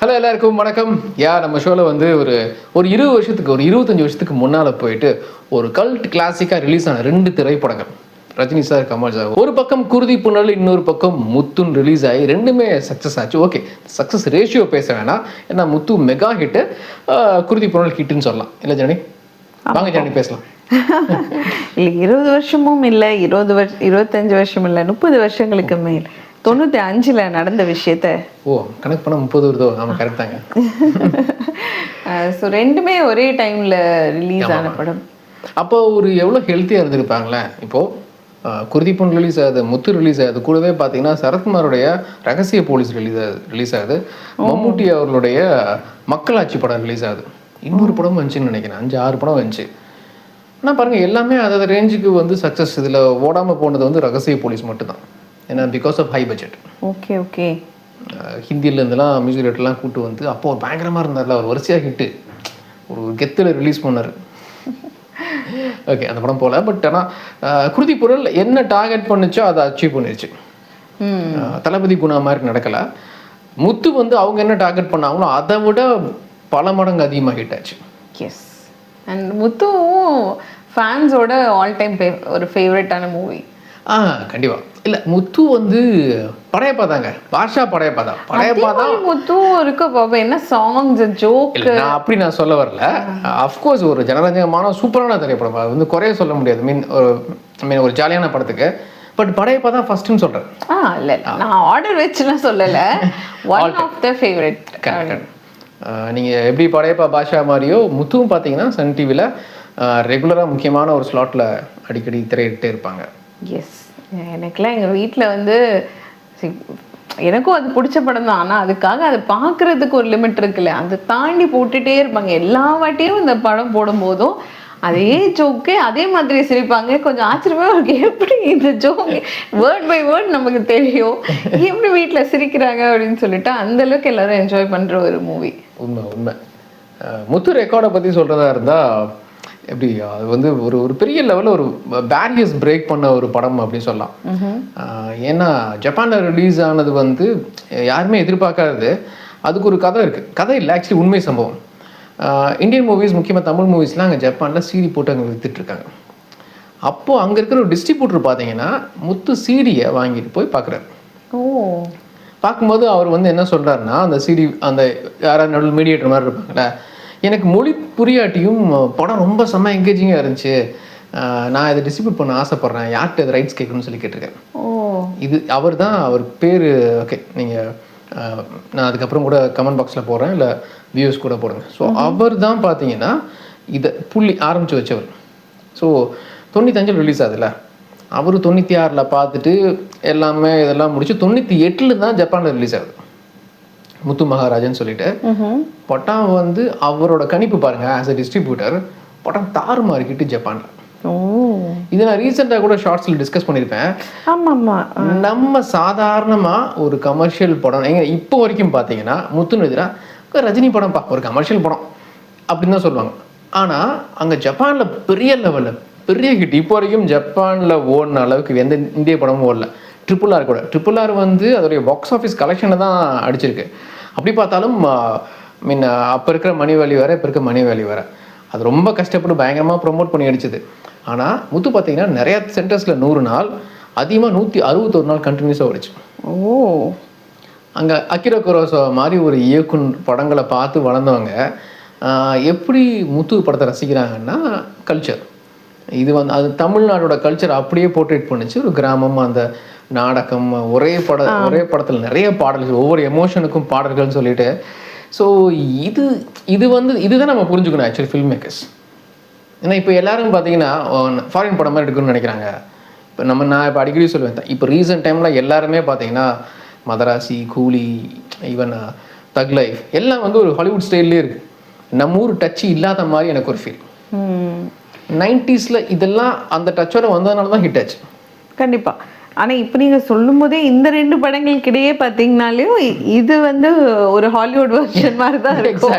Hello எல்லாருக்கும் வணக்கம். யா நம்ம ஷோவில் வந்து ஒரு ஒரு இருபது வருஷத்துக்கு ஒரு இருபத்தஞ்சு வருஷத்துக்கு முன்னால் போயிட்டு ஒரு கல்ட் கிளாசிக்காக ரிலீஸ் ஆன ரெண்டு திரைப்படங்கள். ரஜினி சார் கமல் சார் ஒரு பக்கம் குருதி புனல் இன்னொரு பக்கம் முத்துன் ரிலீஸ் ஆகி ரெண்டுமே சக்ஸஸ் ஆச்சு. ஓகே சக்ஸஸ் ரேஷியோ பேச வேணாம். ஏன்னா முத்து மெகா ஹிட்டு குருதி புனல் ஹிட்டுன்னு சொல்லலாம். இல்லை ஜனனி? வாங்க ஜனனி பேசலாம். இல்லை இருபது வருஷமும் இல்லை இருபது வருஷம் இருபத்தஞ்சு வருஷம் இல்லை முப்பது வருஷங்களுக்கு மேல். தொண்ணூற்றி அஞ்சில் நடந்த விஷயத்த. ஓ கணக்கு பண்ண முப்பது வருதோ? ஆமாம் கரெக்ட் தாங்க. ஸோ ரெண்டுமே ஒரே டைமில் ரிலீஸ் ஆன படம். அப்போ ஒரு எவ்வளோ ஹெல்த்தியாக இருந்திருப்பாங்களே? இப்போது குருதி பொண்ணு ரிலீஸ் ஆகுது முத்து ரிலீஸ் ஆகுது. கூடவே பார்த்தீங்கன்னா சரத்குமாருடைய ரகசிய போலீஸ் ரிலீஸ் ஆகுது ரிலீஸ் ஆகுது. மம்முட்டி அவர்களுடைய மக்களாட்சி படம் ரிலீஸ் ஆகுது. இன்னொரு படம் வந்துச்சுன்னு நினைக்கிறேன். அஞ்சு ஆறு படம் வந்துச்சு. ஆனால் பாருங்கள் எல்லாமே அதாவது ரேஞ்சுக்கு வந்து சக்ஸஸ் இதில் ஓடாமல் போனது வந்து ரகசிய போலீஸ் மட்டும்தான். ஏன்னா because of high budget okay okay. ஹிந்திலேருந்துலாம் music டேரக்டர்லாம் கூட்டு வந்து அப்போ ஒரு பயங்கரமாக இருந்தார்ல அவர் வரிசையாக ஹிட்டு ஒரு கெத்தில் ரிலீஸ் பண்ணார். ஓகே அந்த படம் போல. பட் ஆனால் குருதி பொருள் என்ன டார்கெட் பண்ணுச்சோ அதை அச்சீவ் பண்ணிருச்சு. தளபதி குணா மாதிரி நடக்கலை. முத்து வந்து அவங்க என்ன டார்கெட் பண்ணாங்களோ அதை விட பல மடங்கு அதிகமாக ஹிட் ஆச்சு. எஸ் அண்ட் முத்துவும் ஃபேன்ஸோட ஆல் டைம் ஒரு ஃபேவரட்டான மூவி ஆ கண்டிப்பா. இல்லை முத்து வந்து படையப்பா தாங்க. பாஷா படையப்பா தான். படையப்பா தான். முத்துவும் இருக்க பாப்பா என்ன சாங்ஸ் ஜோக் நான் அப்படி நான் சொல்ல வரல. அஃப்கோர்ஸ் ஒரு ஜனரஞ்சகமான சூப்பரான திரைப்படம் அது வந்து குறைய சொல்ல முடியாது. மீன் ஒரு மீன் ஒரு ஜாலியான படத்துக்கு. பட் படையப்பா தான் ஃபர்ஸ்ட்னு சொல்றேன். ஆ இல்ல இல்ல. நான் ஆர்டர் வச்சுலாம் சொல்லல. One of the favourite correct நீங்கள் எப்படி படையப்பா பாஷா மாதிரியோ முத்துவும் பார்த்தீங்கன்னா சன் டிவியில் ரெகுலராக முக்கியமான ஒரு ஸ்லாட்டில் அடிக்கடி திரையிட்டே இருப்பாங்க. எஸ் எனக்குலாம் எங்கள் வீட்டில் வந்து எனக்கும் அது பிடிச்ச படம் தான். ஆனால் அதுக்காக அதை பார்க்கறதுக்கு ஒரு லிமிட் இருக்குல்ல. அதை தாண்டி போட்டுட்டே இருப்பாங்க. எல்லா வாட்டியும் இந்த படம் போடும்போதும் அதே ஜோக்கு அதே மாதிரி சிரிப்பாங்க. கொஞ்சம் ஆச்சரியமா இருக்கு. எப்படி இந்த ஜோக் வேர்ட் பை வேர்ட் நமக்கு தெரியும். எப்படி வீட்டில் சிரிக்கிறாங்க அப்படின்னு சொல்லிட்டு அந்த அளவுக்கு எல்லாரும் என்ஜாய் பண்ற ஒரு மூவி உண்மை உண்மை. முத்து ரெக்கார்டை பற்றி சொல்கிறதா இருந்தால் எப்படி அது வந்து ஒரு ஒரு பெரிய லெவலில் ஒரு பேரியர்ஸ் பிரேக் பண்ண ஒரு படம் அப்படின்னு சொல்லலாம். ஏன்னா ஜப்பானில் ரிலீஸ் ஆனது வந்து யாருமே எதிர்பார்க்காதது. அதுக்கு ஒரு கதை இருக்குது கதை இல்லை ஆக்சுவலி உண்மை சம்பவம். இந்தியன் மூவிஸ் முக்கியமாக தமிழ் மூவிஸ்லாம் அங்கே ஜப்பானில் சீடி போட்டு அங்கே வித்துட்ருக்காங்க அப்போது அங்கே இருக்கிற ஒரு டிஸ்ட்ரிபியூட்டர் பார்த்தீங்கன்னா முத்து சீடியை வாங்கிட்டு போய் பார்க்குறாரு ஓ. பார்க்கும்போது அவர் வந்து என்ன சொல்றாருன்னா அந்த சிடி அந்த யாராவது நடுவில் மீடியேட்டர் மாதிரி இருப்பாங்களே எனக்கு மொழி புரியாட்டியும் படம் ரொம்ப செம்ம எங்கேஜிங்காக இருந்துச்சு. நான் இதை டிஸ்ட்ரிபியூட் பண்ண ஆசைப்பட்றேன். யார்கிட்ட இது ரைட்ஸ் கேட்கணும்னு சொல்லி கேட்டிருக்கேன். ஓ. இது அவர் தான் அவர் பேர் ஓகே நீங்கள் நான் அதுக்கப்புறம் கூட கமெண்ட் பாக்ஸில் போடுறேன். இல்லை வியூஸ் கூட போடுங்க. ஸோ அவர் தான் பார்த்தீங்கன்னா இதை புள்ளி ஆரம்பித்து வச்சவர். ஸோ தொண்ணூத்தஞ்சில் ரிலீஸ் ஆகுதுல்ல. அவர் தொண்ணூற்றி ஆறில் பார்த்துட்டு எல்லாமே இதெல்லாம் முடிச்சு தொண்ணூற்றி எட்டில் தான் ஜப்பானில் ரிலீஸ் ஆகுது. முத்து மகாராஜன் சொல்லிட்டு. படம் வந்து அவரோட கணிப்பு பாருங்க ஆஸ் அ டிஸ்ட்ரிபியூட்டர் படம் தாறுமாறிக்கிட்டு ஜப்பானில் இதை நான் ரீசெண்டாக கூட ஷார்ட்ஸில் டிஸ்கஸ் பண்ணியிருப்பேன். ஆமா ஆமா நம்ம சாதாரணமாக ஒரு கமர்ஷியல் படம் எங்க இப்போ வரைக்கும் பார்த்தீங்கன்னா முத்துன்னு எதிராக ரஜினி படம்ப்பா ஒரு கமர்ஷியல் படம் அப்படின்னு தான் சொல்லுவாங்க. ஆனால் அங்கே ஜப்பானில் பெரிய லெவலில் பெரிய ஹிட் இப்போ வரைக்கும் ஜப்பானில் ஓடின அளவுக்கு எந்த இந்திய படமும் ஓடல. ட்ரிபிள் ஆர் கூட. ட்ரிபிள் ஆர் வந்து அதோடைய பாக்ஸ் ஆஃபீஸ் கலெக்ஷனை தான் அடிச்சிருக்கு. அப்படி பார்த்தாலும் மீன் அப்போ இருக்கிற மணி வேல்யூ வேறு இப்போ இருக்க மணி வேல்யூ வேறு. அது ரொம்ப கஷ்டப்பட்டு பயங்கரமாக ப்ரோமோட் பண்ணி அடிச்சது ஆனால் முத்து பார்த்தீங்கன்னா நிறைய சென்டர்ஸில் நூறு நாள் அதிகமாக நூற்றி அறுபத்தொரு நாள் கண்டினியூஸாக ஓடிச்சு. ஓ. அங்கே அக்கிரோ குரோசோ மாதிரி ஒரு இயக்குன் படங்களை பார்த்து வளர்ந்தவங்க எப்படி முத்து படத்தை ரசிக்கிறாங்கன்னா கல்ச்சர் இது வந்து அது தமிழ்நாடோட கல்ச்சர் அப்படியே போர்ட்ரேட் பண்ணுச்சு. ஒரு கிராமம் அந்த நாடகம் ஒரே பட ஒரே படத்தில் நிறைய பாடல்கள் ஒவ்வொரு எமோஷனுக்கும் பாடல்கள்னு சொல்லிட்டு. ஸோ இது இது வந்து இதுதான் நம்ம புரிஞ்சுக்கணும் ஆக்சுவலி ஃபில்ம் மேக்கர்ஸ் ஏன்னா இப்போ எல்லாரும் பார்த்தீங்கன்னா ஃபாரின் படம் மாதிரி எடுக்கணும்னு நினைக்கிறாங்க. இப்போ நம்ம நான் இப்போ அடிக்கடி சொல்லுவேன் இப்போ ரீசெண்ட் டைமில் எல்லாருமே பார்த்தீங்கன்னா மதராசி கூலி ஈவன் தக் லைஃப் எல்லாம் வந்து ஒரு ஹாலிவுட் ஸ்டைல்லே இருக்கு. நம்ம ஊர் டச்சு இல்லாத மாதிரி எனக்கு ஒரு ஃபீல் நைன்டிஸில் இதெல்லாம் அந்த டச்சோட வந்ததுனால தான் ஹிட் ஆச்சு. கண்டிப்பா. ஆனா இப்ப நீங்க சொல்லும் போதே இந்த ரெண்டு படங்களுக்கு இடையே பாத்தீங்கன்னாலும் இ- இது வந்து ஒரு ஹாலிவுட் வெர்ஷன் மாதிரி தான் இருக்கும்.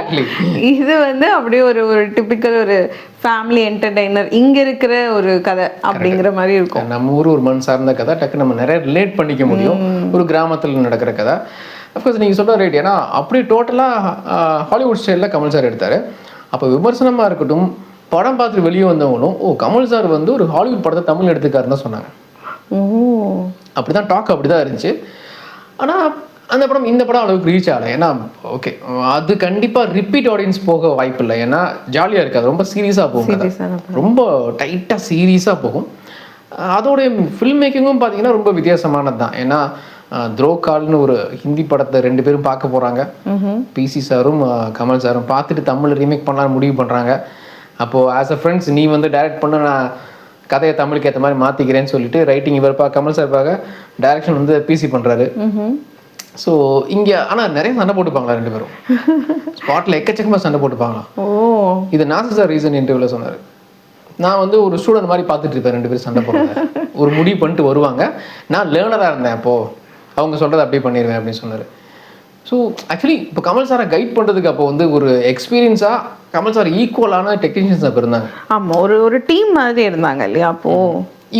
இது வந்து அப்படியே ஒரு ஒரு டிபிக்கல் ஒரு ஃபேமிலி என்டர்டைனர் இங்க இருக்கிற ஒரு கதை அப்படிங்கிற மாதிரி இருக்கும். நம்ம ஊர் ஒரு மண் சார்ந்த கதை டக்கு நம்ம நிறைய ரிலேட் பண்ணிக்க முடியும். ஒரு கிராமத்தில் நடக்கிற கதை. அஃப்கோர்ஸ் நீங்கள் சொல்கிற ரைட் ஏன்னா அப்படியே டோட்டலாக ஹாலிவுட் ஸ்டைலில் கமல் சார் எடுத்தார். அப்போ விமர்சனமாக இருக்கட்டும் படம் பார்த்துட்டு வெளியே வந்தவங்களும் ஓ கமல் சார் வந்து ஒரு ஹாலிவுட் படத்தை தமிழ் எடுத்துக்காருன்னு தான் சொன்னாங்க. ஓ. அப்படி தான் டாக் அப்படி தான் இருந்துச்சு. ஆனால் அந்த படம் இந்த படம் அளவுக்கு ரீச் ஆகலை. ஏன்னா ஓகே அது கண்டிப்பாக ரிப்பீட் ஆடியன்ஸ் போக வாய்ப்பு இல்லை. ஏன்னா ஜாலியாக இருக்காது ரொம்ப சீரியஸாக போகும் ரொம்ப டைட்டாக சீரியஸாக போகும். அதோடைய ஃபில்ம் மேக்கிங்கும் பார்த்தீங்கன்னா ரொம்ப வித்தியாசமானது தான் ஏன்னா துரோகால்னு ஒரு ஹிந்தி படத்தை ரெண்டு பேரும் பார்க்க போகிறாங்க பிசி சாரும் கமல் சாரும் பார்த்துட்டு தமிழ் ரீமேக் பண்ணலாம்னு முடிவு பண்ணுறாங்க அப்போது ஆஸ் அ ஃப்ரெண்ட்ஸ் நீ வந்து டைரக்ட் பண்ண நான் கதையை தமிழுக்கு ஏற்ற மாதிரி மாற்றிக்கிறேன்னு சொல்லிட்டு ரைட்டிங் இவர் பா கமல் சார் பார்க்க டைரக்ஷன் வந்து பிசி பண்ணுறாரு ஸோ இங்கே ஆனால் நிறைய சண்டை போட்டுப்பாங்களா ரெண்டு பேரும்? ஸ்பாட்டில் எக்கச்சக்கமாக சண்டை போட்டுப்பாங்களா? ஓ. இது நாசர் சார் ரீசன் இன்டர்வியூல சொன்னார். நான் வந்து ஒரு ஸ்டூடெண்ட் மாதிரி பார்த்துட்டு இருப்பேன் ரெண்டு பேரும் சண்டை போடுறாங்க ஒரு முடிவு பண்ணிட்டு வருவாங்க. நான் லேர்னராக இருந்தேன் அப்போ. அவங்க சொல்கிறத அப்படியே பண்ணிடுவேன் அப்படின்னு சொன்னார். ஸோ ஆக்சுவலி இப்போ கமல் சாரை கைட் பண்ணுறதுக்கு அப்போ வந்து ஒரு எக்ஸ்பீரியன்ஸாக கமல் சார் ஈக்குவலான டெக்னீஷியன்ஸ் அப்போ இருந்தாங்க. ஆமா ஒரு ஒரு டீம் மாதிரி இருந்தாங்க இல்லையா அப்போ?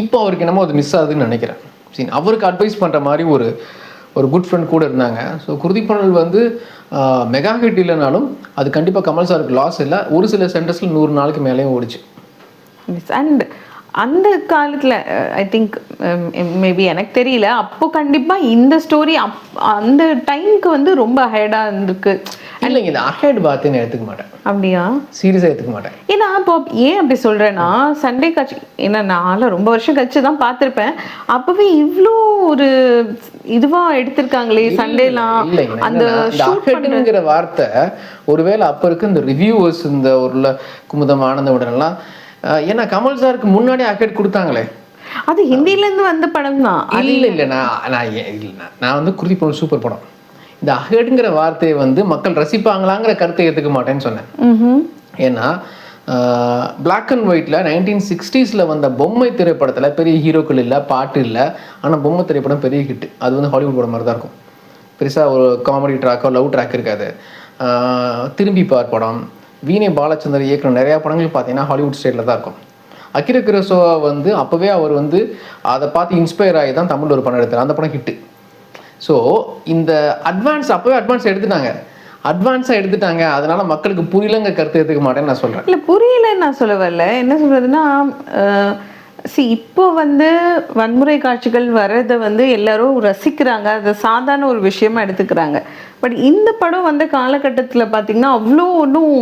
இப்போ அவருக்கு என்னமோ அது மிஸ் ஆகுதுன்னு நினைக்கிறேன். சரி அவருக்கு அட்வைஸ் பண்ணுற மாதிரி ஒரு ஒரு குட் ஃப்ரெண்ட் கூட இருந்தாங்க. ஸோ குருதிப்பணல் வந்து மெகா ஹிட் இல்லைனாலும் அது கண்டிப்பாக கமல் சாருக்கு லாஸ் இல்லை. ஒரு சில சென்டர்ஸில் நூறு நாளுக்கு மேலேயும் ஓடிச்சு. அண்ட் அந்த காலத்துல ஐ திங்க் மேபி எனக்கு தெரியல. அப்போ கண்டிப்பா இந்த ஸ்டோரி அப் அந்த டைம்க்கு வந்து ரொம்ப ஹைடா இருந்திருக்கு. இல்லைங்க இது அஹெட் பாத்துன்னு எடுத்துக்க மாட்டேன். அப்படியா? சீரியஸாக எடுத்துக்க மாட்டேன். ஏன்னா இப்போ ஏன் அப்படி சொல்றேன்னா சண்டே காட்சி ஏன்னா நான் ரொம்ப வருஷம் கழிச்சு தான் பார்த்திருப்பேன். அப்பவே இவ்ளோ ஒரு இதுவா எடுத்திருக்காங்களே சண்டேலாம் அந்த அஹெட்ங்கிற வார்த்தை ஒருவேளை அப்போ இருக்க இந்த ரிவ்யூவர்ஸ் இந்த ஒரு குமுதம் ஆனந்த உடனெல்லாம் ஏன்னா கமல் சாருக்கு முன்னாடி அஹெட் கொடுத்தாங்களே. அது ஹிந்தில இருந்து வந்த படம் தான் இல்லை இல்லை நான் நான் நான் வந்து குருதி படம் சூப்பர் படம். இந்த அஹெட்ங்கிற வார்த்தையை வந்து மக்கள் ரசிப்பாங்களாங்கிற கருத்தை ஏற்றுக்க மாட்டேன்னு சொன்னேன். ஏன்னா பிளாக் அண்ட் ஒயிட்டில் நைன்டீன் சிக்ஸ்டீஸில் வந்த பொம்மை திரைப்படத்தில் பெரிய ஹீரோக்கள் இல்லை பாட்டு இல்லை ஆனால் பொம்மை திரைப்படம் பெரிய ஹிட் அது வந்து ஹாலிவுட் படம் மாதிரி தான் இருக்கும். பெருசாக ஒரு காமெடி ட்ராக்கோ லவ் ட்ராக் இருக்காது. திரும்பி பார் படம் வீணை பாலச்சந்தர் இயக்கிற நிறையா படங்கள் பார்த்தீங்கன்னா ஹாலிவுட் ஸ்டேட்டில் தான் இருக்கும். அக்கிர கிரசோவா வந்து அப்போவே அவர் வந்து அதை பார்த்து இன்ஸ்பயர் ஆகி தான் தமிழ் ஒரு படம் எடுத்தார். அந்த படம் ஹிட்டு ஸோ இந்த அட்வான்ஸ் அப்போவே அட்வான்ஸ் எடுத்துட்டாங்க. அட்வான்ஸாக எடுத்துட்டாங்க. அதனால மக்களுக்கு புரியலங்க கருத்து எடுத்துக்க மாட்டேன்னு நான் சொல்கிறேன் இல்லை புரியலன்னு நான் சொல்ல வரல என்ன சொல்கிறதுன்னா சி இப்போ வந்து வன்முறை காட்சிகள் வர்றதை வந்து எல்லாரும் ரசிக்கிறாங்க. அதை சாதாரண ஒரு விஷயமா எடுத்துக்கிறாங்க. பட் இந்த படம் வந்த காலகட்டத்துல பாத்தீங்கன்னா அவ்வளோ ஒன்றும்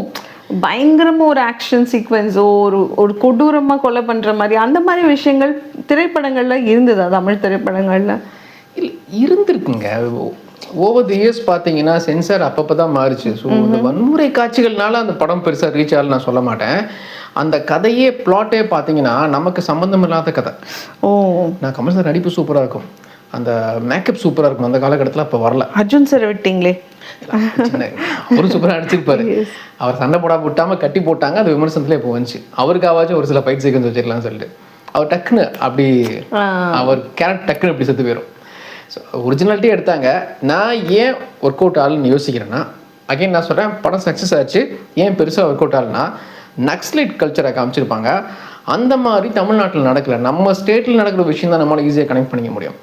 பயங்கரமா ஒரு ஆக்ஷன் சீக்வன்ஸோ ஒரு ஒரு கொடூரமா கொலை பண்ற மாதிரி அந்த மாதிரி விஷயங்கள் திரைப்படங்கள்ல இருந்ததா? தமிழ் திரைப்படங்கள்ல? இல்லை இருந்திருக்குங்க. ஓவர் தி இயர்ஸ் பார்த்தீங்கன்னா சென்சார் அப்பப்போ தான் மாறுச்சு. ஸோ இந்த வன்முறை காட்சிகள்னால அந்த படம் பெருசாக ரீச் ஆகல நான் சொல்ல மாட்டேன். அந்த கதையே பிளாட்டே பார்த்தீங்கன்னா நமக்கு சம்மந்தம் இல்லாத கதை. ஓ. நான் கமல் சார் நடிப்பு சூப்பராக இருக்கும். அந்த மேக்கப் சூப்பராக இருக்கும். அந்த காலகட்டத்தில் அப்போ வரல. அர்ஜுன் சார் விட்டீங்களே? ஒரு சூப்பராக நடிச்சிருப்பாரு. அவர் சண்டை போடாம விட்டாம கட்டி போட்டாங்க அது விமர்சனத்துல இப்போ வந்துச்சு. அவருக்காவாச்சும் ஒரு சில ஃபைட் சீக்வன்ஸ் வச்சிருக்கலாம்னு சொல்லிட்டு. அவர் டக்குன்னு அப்படி அவர் கேரக்டர் டக்குன்னு அப்படி செத்து போயிடும் ஸோ ஒரிஜினாலிட்டி எடுத்தாங்க. நான் ஏன் ஒர்க் அவுட் ஆகலன்னு யோசிக்கிறேன்னா அகைன் நான் சொல்கிறேன் படம் சக்ஸஸ் ஆச்சு. ஏன் பெருசாக ஒர்க் அவுட் ஆகலன்னா நக்ஸ்லைட் கல்ச்சரை காமிச்சிருப்பாங்க. அந்த மாதிரி தமிழ்நாட்டில் நடக்கல. நம்ம ஸ்டேட்டில் நடக்கிற விஷயம் தான் நம்மளால ஈஸியாக கனெக்ட் பண்ணிக்க முடியும்.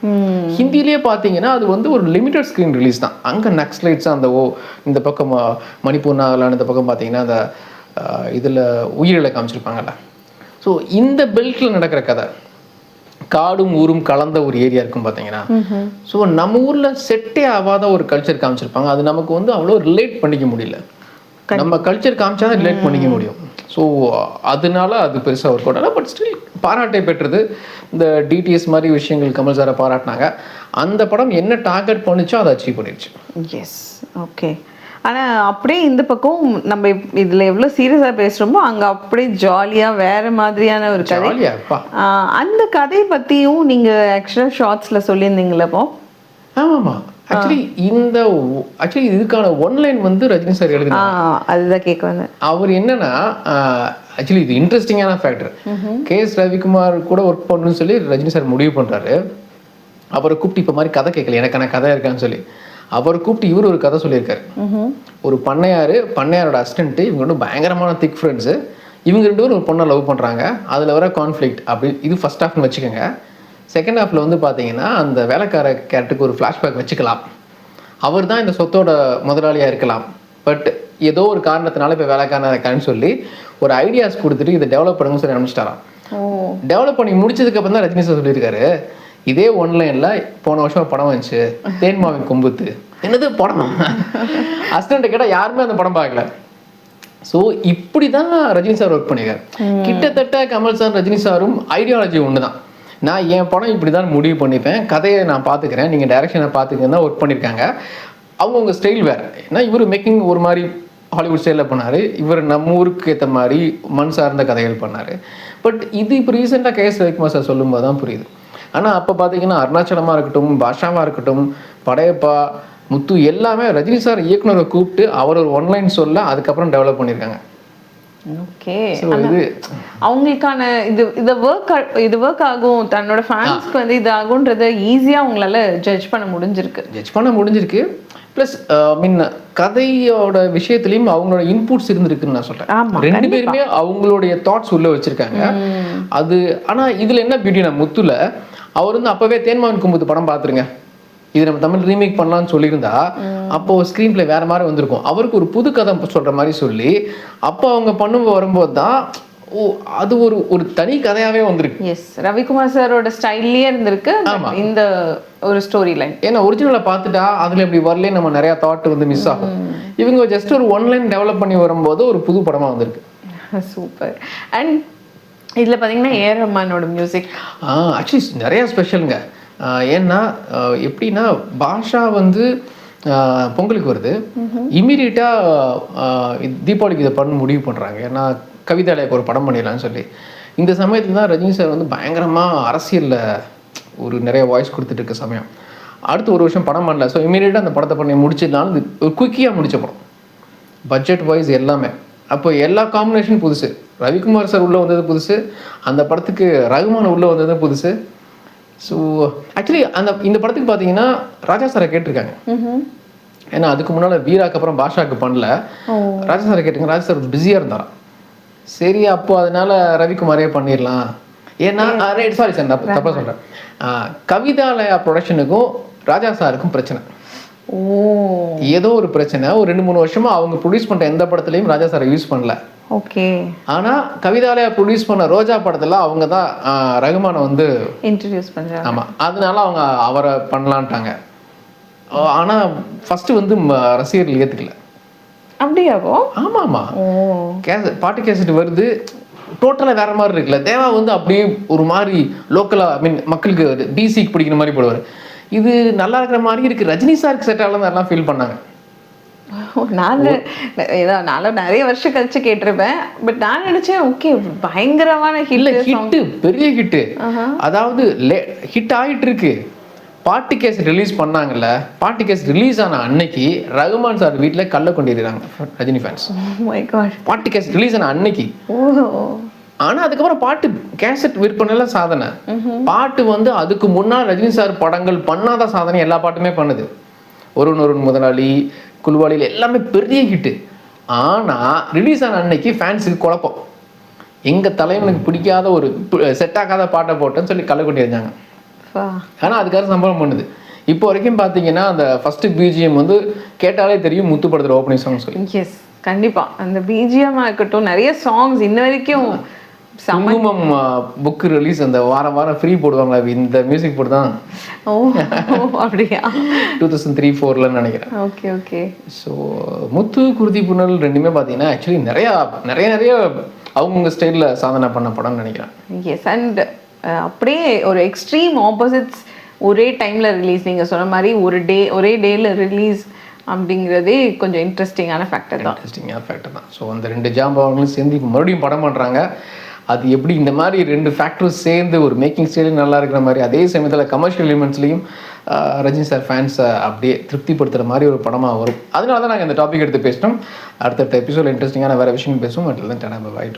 ஹிந்திலேயே பார்த்தீங்கன்னா அது வந்து ஒரு லிமிட்டட் ஸ்க்ரீன் ரிலீஸ் தான். அங்கே நக்ஸ்லைட்ஸ் அந்த ஓ இந்த பக்கம் மணிப்பூர் நாகாலாந்து இந்த பக்கம் பார்த்தீங்கன்னா அந்த இதில் உயிரிழை காமிச்சிருப்பாங்கல்ல. ஸோ இந்த பெல்ட்டில் நடக்கிற கதை காடும் ஊரும் கலந்த ஒரு ஏரியா இருக்கும் பார்த்தீங்கன்னா ஸோ நம்ம ஊரில் செட்டே ஆகாத ஒரு கல்ச்சர் காமிச்சிருப்பாங்க. அது நமக்கு வந்து அவ்வளோ ரிலேட் பண்ணிக்க முடியல. நம்ம கல்ச்சர் காமிச்சா தான் ரிலேட் பண்ணிக்க முடியும். ஸோ அதனால அது பெருசாக ஒர்க் அவுட் பட் ஸ்டில் பாராட்டை பெற்றது. இந்த டிடிஎஸ் மாதிரி விஷயங்கள் கமல் சாரை பாராட்டினாங்க. அந்த படம் என்ன டார்கெட் பண்ணுச்சோ அதை அச்சீவ் பண்ணிடுச்சு. எஸ் ஓகே ஆனா அப்படியே இந்த பக்கம் நம்ம இதுல எவ்வளவு சீரியஸா பேசுறோமோ அங்க அப்படியே ஜாலியா வேற மாதிரியான ஒரு கதை. அந்த கதை பத்தியும் நீங்க ஆக்சுவலா ஷார்ட்ஸ்ல சொல்லியிருந்தீங்களா இப்போ ஆமாம்மா. ஆக்சுவலி இந்த ஆக்சுவலி இதுக்கான ஒன்லைன் வந்து ரஜினி சார் எழுதினார். ஆஹ் அதுதான் கேட்க வந்தேன் அவர் என்னன்னா ஆக்சுவலி இது இன்ட்ரெஸ்டிங்கான ஃபேக்டர் கே எஸ் ரவிக்குமார் கூட ஒர்க் பண்ணணும்னு சொல்லி ரஜினி சார் முடிவு பண்றாரு. அவரை கூப்பிட்டு இப்போ மாதிரி கதை கேட்கல எனக்கான கதை இருக்கான்னு சொல்லி. அவரை கூப்பிட்டு இவர் ஒரு கதை சொல்லியிருக்காரு. ஒரு பண்ணையார் பண்ணையாரோட அசிஸ்டன்ட்டு இவங்க ரெண்டும் பயங்கரமான திக் ஃப்ரெண்ட்ஸு இவங்க ரெண்டு பேரும் ஒரு பொண்ணை லவ் பண்ணுறாங்க அதில் வர கான்ஃப்ளிக்ட் அப்படி இது ஃபர்ஸ்ட் ஹாஃப்னு வச்சுக்கோங்க. செகண்ட் ஹாஃபில் வந்து பார்த்தீங்கன்னா அந்த வேலைக்கார கேரக்டருக்கு ஒரு ஃப்ளாஷ்பேக் வச்சுக்கலாம். அவர் தான் இந்த சொத்தோட முதலாளியாக இருக்கலாம். பட் ஏதோ ஒரு காரணத்தினால இப்போ வேலைக்காரனாக இருக்கான்னு சொல்லி ஒரு ஐடியாஸ் கொடுத்துட்டு இதை டெவலப் பண்ணுங்கன்னு சொல்லி அனுப்பிச்சிட்டாராம். டெவலப் பண்ணி முடிச்சதுக்கு அப்புறம் தான் ரஜினி சார் சொல்லியிருக்காரு இதே ஒன்லைன்ல போன வருஷம் படம் வந்துச்சு. தேன்மாவின் கொம்புத்து. என்னது படம்? அசிஸ்டன்ட் கேட்டால் யாருமே அந்த படம் பார்க்கல. ஸோ இப்படி தான் ரஜினி சார் ஒர்க் பண்ணியிருக்காரு. கிட்டத்தட்ட கமல் சார் ரஜினி சாரும் ஐடியாலஜி ஒன்று தான் நான் என் படம் இப்படி தான் முடிவு பண்ணிப்பேன். கதையை நான் பார்த்துக்கிறேன். நீங்கள் டைரக்ஷனை பார்த்துக்கன்னு தான் ஒர்க் பண்ணியிருக்காங்க. அவங்கவுங்க ஸ்டைல் வேறு. ஏன்னா இவர் மேக்கிங் ஒரு மாதிரி ஹாலிவுட் ஸ்டைலில் பண்ணார். இவர் நம்ம ஊருக்கு ஏற்ற மாதிரி மண் சார்ந்த கதைகள் பண்ணார். பட் இது இப்போ ரீசெண்டாக கேஎஸ் ரவிக்குமார் சார் சொல்லும்போது தான் புரியுது. ஆனால் அப்போ பார்த்தீங்கன்னா அருணாச்சலமாக இருக்கட்டும் பாஷாவாக இருக்கட்டும் படையப்பா முத்து எல்லாமே ரஜினி சார் இயக்குனரை கூப்பிட்டு அவர் ஒரு ஒன்லைன் சொல்ல அதுக்கப்புறம் டெவலப் பண்ணியிருக்காங்க. ஓகே இது அவங்களுக்கான இது இது ஒர்க் இது ஒர்க் ஆகும். தன்னோட ஃபேன்ஸ்க்கு வந்து இது ஆகுன்றத ஈஸியா உங்களால ஜட்ஜ் பண்ண முடிஞ்சிருக்கு. ஜட்ஜ் பண்ண முடிஞ்சிருக்கு. ப்ளஸ் மீன் கதையோட விஷயத்துலையும் அவங்களோட இன்புட்ஸ் இருந்திருக்குன்னு நான் சொல்றேன். ரெண்டு பேருமே அவங்களுடைய தாட்ஸ் உள்ள வச்சிருக்காங்க. அது ஆனா இதுல என்ன பியூட்டினா முத்துல அவர் வந்து அப்பவே தேன்மாவன் கும்புத்து படம் பார்த்துருங்க. இது நம்ம தமிழ் ரீமேக் பண்ணலாம்னு சொல்லியிருந்தா அப்போ ஸ்க்ரீன் பிளே வேற மாதிரி வந்திருக்கும். அவருக்கு ஒரு புது கதை சொல்ற மாதிரி சொல்லி அப்போ அவங்க பண்ணும் வரும்போது தான் ஓ அது ஒரு ஒரு தனி கதையாவே வந்திருக்கு. எஸ் ரவிக்குமார் சாரோட ஸ்டைல்லயே இருந்திருக்கு இந்த ஒரு ஸ்டோரி லைன் ஏன்னா ஒரிஜினலை பார்த்துட்டா அதில் இப்படி வரலே நம்ம நிறைய தாட் வந்து மிஸ் ஆகும். இவங்க ஜஸ்ட் ஒரு ஒன்லைன் டெவலப் பண்ணி வரும்போது ஒரு புது படமா வந்திருக்கு. சூப்பர் அண்ட் இதுல பாத்தீங்கன்னா ஏ ரஹ்மானோட மியூசிக் ஆக்சுவலி நிறைய ஸ்பெஷலுங்க ஏன்னா எப்படின்னா பாஷா வந்து பொங்கலுக்கு வருது. இமீடியட்டாக தீபாவளிக்கு இதை பண்ண முடிவு பண்ணுறாங்க ஏன்னா கவிதாலயக்கு ஒரு படம் பண்ணிடலாம்னு சொல்லி. இந்த சமயத்தில் தான் ரஜினி சார் வந்து பயங்கரமாக அரசியலில் ஒரு நிறைய வாய்ஸ் கொடுத்துட்டு இருக்க சமயம். அடுத்து ஒரு வருஷம் படம் பண்ணல. ஸோ இமீடியட்டாக அந்த படத்தை பண்ணி முடிச்சிடலாம்னு இது ஒரு குயிக்கியாக முடிச்ச படம். பட்ஜெட் வைஸ் எல்லாமே. அப்போ எல்லா காம்பினேஷன் புதுசு. ரவிக்குமார் சார் உள்ளே வந்தது புதுசு. அந்த படத்துக்கு ரகுமான் உள்ளே வந்தது புதுசு. ஸோ ஆக்சுவலி அந்த இந்த படத்துக்கு பார்த்தீங்கன்னா ராஜா சாரை கேட்டிருக்காங்க. ஏன்னா அதுக்கு முன்னால் வீராக்கு அப்புறம் பாஷாக்கு பண்ணல. ராஜா சாரை கேட்டுங்க ராஜா சார் பிஸியாக இருந்தாராம். சரி அப்போ அதனால ரவிக்குமாரே பண்ணிடலாம். ஏன்னா சாரி சார் நான் தப்பாக சொல்கிறேன் கவிதாலயா ப்ரொடக்ஷனுக்கும் ராஜா சாருக்கும் பிரச்சனை. ஓ. ஏதோ ஒரு பிரச்சனை. ஒரு ரெண்டு மூணு வருஷமா அவங்க ப்ரொடியூஸ் பண்ற எந்த படத்துலையும் ராஜா சாரை யூஸ் பண்ணல. ஓகே ஆனா கவிதாலயா ப்ரொடியூஸ் பண்ண ரோஜா படத்துல அவங்க தான் ரகுமானை வந்து இன்ட்ரடியூஸ் பண்றாங்க. ஆமா அதனால அவங்க அவரை பண்ணலான்ட்டாங்க. ஆ, ஆனா ஃபர்ஸ்ட் வந்து ரசிகர்கள் ஏத்துக்கல. அப்படியாவோ ஆமா ஆமா. ஓ. கேசட் பாட்டு கேசட் வருது டோட்டலாக வேற மாதிரி இருக்குல்ல. தேவா வந்து அப்படியே ஒரு மாதிரி லோக்கலாக ஐ மீன் மக்களுக்கு டிசிக்கு பிடிக்கிற மாதிரி போடுவார். இது நல்லா இருக்கிற மாதிரி இருக்கு. ரஜினி சாருக்கு செட் ஆகலாம் எல்லாம் ஃபீல் பண்ணாங்க. நான் ஏதோ நான் நிறைய வருஷம் கழிச்சு கேட்டிருப்பேன். பட் நான் நினைச்சேன் ஓகே பயங்கரமான ஹிட் ஹிட்டு பெரிய ஹிட்டு அதாவது ஹிட் ஆயிட்டு இருக்கு பாட்டு கேஸ் ரிலீஸ் பண்ணாங்கல்ல பாட்டு கேஸ் ரிலீஸ் ஆன அன்னைக்கு ரகுமான் சார் வீட்டில் கள்ள கொண்டிருக்காங்க ரஜினி ஃபேன்ஸ் காட் பாட்டு கேஸ் ரிலீஸ் ஆன அன்னைக்கு. ஆனா அதுக்கப்புறம் பாட்டு கேசட் விற்பனையில சாதனை. பாட்டு வந்து அதுக்கு முன்னால் ரஜினி சார் படங்கள் பண்ணாத சாதனை எல்லா பாட்டுமே பண்ணுது. ஒருவன் ஒருவன் முதலாளி குல்வாளியில் எல்லாமே பெரிய ஹிட்டு ஆனா ரிலீஸ் ஆன அன்னைக்கு ஃபேன்ஸுக்கு குழப்பம். எங்க தலைவனுக்கு பிடிக்காத ஒரு செட் ஆகாத பாட்டை போட்டேன்னு சொல்லி கள்ள கொண்டு இருந்தாங்க ஃபா. ஆனா அதுக்காக சம்பளம் பண்ணுது. இப்போ வரைக்கும் பார்த்தீங்கன்னா அந்த ஃபர்ஸ்ட் பிஜிஎம் வந்து கேட்டாலே தெரியும் முத்து படத்துல ஓப்பனிங் சாங் சொல்லி. எஸ் கண்டிப்பா. அந்த பிஜிஎம் இருக்கட்டும் நிறைய சாங்ஸ் இன்ன வரைக்கும் குங்குமம் புக் ரிலீஸ் அந்த வாரம் வாரம் ஃப்ரீ போடுவாங்களா இந்த மியூசிக் போட்டு தான். ஓ அப்படியா? டூ தௌசண்ட் த்ரீ ஃபோர்லன்னு நினைக்கிறேன். ஓகே ஓகே ஸோ முத்து குருதி புனல் ரெண்டுமே பார்த்தீங்கன்னா ஆக்சுவலி நிறையா நிறைய நிறைய அவங்கவுங்க ஸ்டைலில் சாதனை பண்ண படம்னு நினைக்கிறேன். எஸ் அண்ட் அப்படியே ஒரு எக்ஸ்ட்ரீம் ஆப்போசிட்ஸ் ஒரே டைம்ல ரிலீஸ் நீங்க சொன்ன மாதிரி ஒரு டே ஒரே டேல ரிலீஸ் அப்படிங்கிறதே கொஞ்சம் இன்ட்ரெஸ்டிங்கான ஃபேக்டர் தான். இன்ட்ரெஸ்டிங்கான ஃபேக்டர் தான். ஸோ அந்த ரெண்டு ஜாம்பவங்களும் சேர்ந்து இப்போ மறுபடியும் படம் பண்ணுறாங்க அது எப்படி இந்த மாதிரி ரெண்டு ஃபேக்டர்ஸ் சேர்ந்து ஒரு மேக்கிங் ஸ்டைலும் நல்லா இருக்கிற மாதிரி அதே சமயத்தில் கமர்ஷியல் எலிமெண்ட்ஸ்லையும் ரஜினி சார் ஃபேன்ஸை அப்படியே திருப்திப்படுத்துகிற மாதிரி ஒரு படமாக வரும். அதனால தான் நாங்கள் இந்த டாபிக் எடுத்து பேசினோம். அடுத்தடுத்த எபிசோட் இன்ட்ரெஸ்டிங்கான வேறு விஷயம் பேசுவோம். அட்லாம் தான் டேனா பை